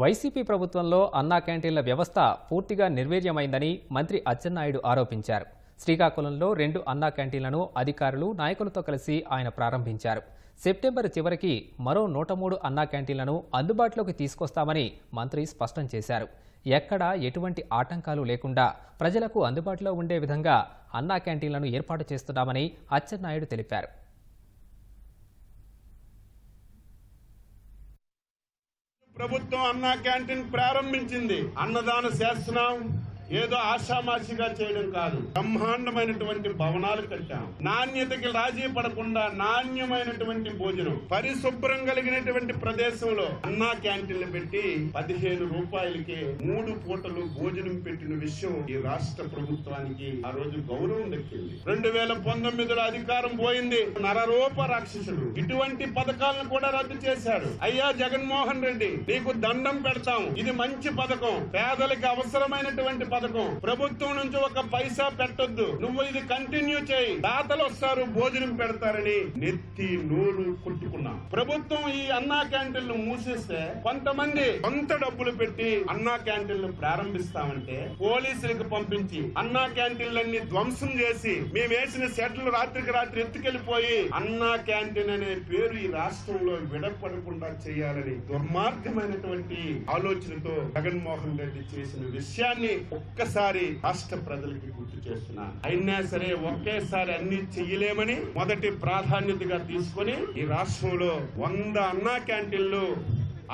YCP ప్రభుత్వంలో అన్నా క్యాంటీన్ల వ్యవస్థ పూర్తిగా నిర్వీర్యమైందని మంత్రి అచ్చెన్నాయుడు ఆరోపించారు. శ్రీకాకుళంలో రెండు అన్నా క్యాంటీన్లను అధికారులు నాయకులతో కలిసి ఆయన ప్రారంభించారు. సెప్టెంబర్ చివరికి మరో నూట మూడు అన్నా క్యాంటీన్లను అందుబాటులోకి తీసుకొస్తామని మంత్రి స్పష్టం చేశారు. ఎక్కడా ఎటువంటి ఆటంకాలు లేకుండా ప్రజలకు అందుబాటులో ఉండే విధంగా అన్నా క్యాంటీన్లను ఏర్పాటు చేస్తున్నామని అచ్చెన్నాయుడు తెలిపారు. ప్రభుత్వం అన్నా క్యాంటీన్ ప్రారంభించింది. అన్నదాన శాస్త్రం ఏదో ఆషామాషిగా చేయడం కాదు. బ్రహ్మాండమైనటువంటి భవనాలు కట్టాం. నాణ్యతకి రాజీ పడకుండా నాణ్యమైనటువంటి భోజనం. పరిశుభ్రం కలిగినటువంటి ప్రదేశంలో అన్నా క్యాంటీన్లు పెట్టి పదిహేను రూపాయలకి మూడు పూటలు భోజనం పెట్టిన విషయం ఈ రాష్ట్ర ప్రభుత్వానికి ఆ రోజు గౌరవం దక్కింది. రెండు వేల పంతొమ్మిదిలో అధికారం పోయింది. నరరూప రాక్షసుడు ఇటువంటి పథకాలను కూడా రద్దు చేశాడు. అయ్యా జగన్మోహన్ రెడ్డి నీకు దండం పెడతాం. ఇది మంచి పథకం. పేదలకు అవసరమైనటువంటి పథకం. ప్రభుత్వం నుంచి ఒక పైసా పెట్టొద్దు. నువ్వు ఇది కంటిన్యూ చేయి. దాతలు వస్తారు భోజనం పెడతారని నెత్తి నోరు కుట్టుకున్నా. ప్రభుత్వం ఈ అన్నా క్యాంటీన్లు మూసేస్తే కొంతమంది కొంత డబ్బులు పెట్టి అన్నా క్యాంటీన్లు ప్రారంభిస్తామంటే పోలీసులకు పంపించి అన్నా క్యాంటీన్లన్నీ ధ్వంసం చేసి మేమేసిన సెట్లు రాత్రికి రాత్రి ఎత్తుకెళ్ళిపోయి అన్నా క్యాంటీన్ అనే పేరు ఈ రాష్ట్రంలో విడపడకుండా చేయాలని దుర్మార్గమైనటువంటి ఆలోచనతో జగన్మోహన్ రెడ్డి చేసిన విషయాన్ని ఒక్కసారి రాష్ట్ర ప్రజలకి గుర్తు చేస్తున్నాను అయినా సరే ఒకేసారి అన్ని చెయ్యలేమని మొదటి ప్రాధాన్యతగా తీసుకొని ఈ రాష్ట్రంలో వంద అన్నా క్యాంటీన్లు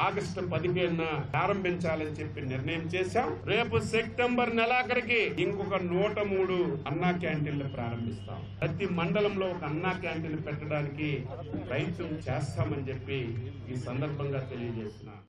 ఆగస్టు పదిహేనున ప్రారంభించాలని చెప్పి నిర్ణయం చేశాం. రేపు సెప్టెంబర్ నెలాఖరికి ఇంకొక నూట మూడు అన్నా క్యాంటీన్లు ప్రారంభిస్తాం. ప్రతి మండలంలో ఒక అన్నా క్యాంటీన్ పెట్టడానికి ప్రయత్నం చేస్తామని చెప్పి ఈ సందర్భంగా తెలియజేస్తున్నాను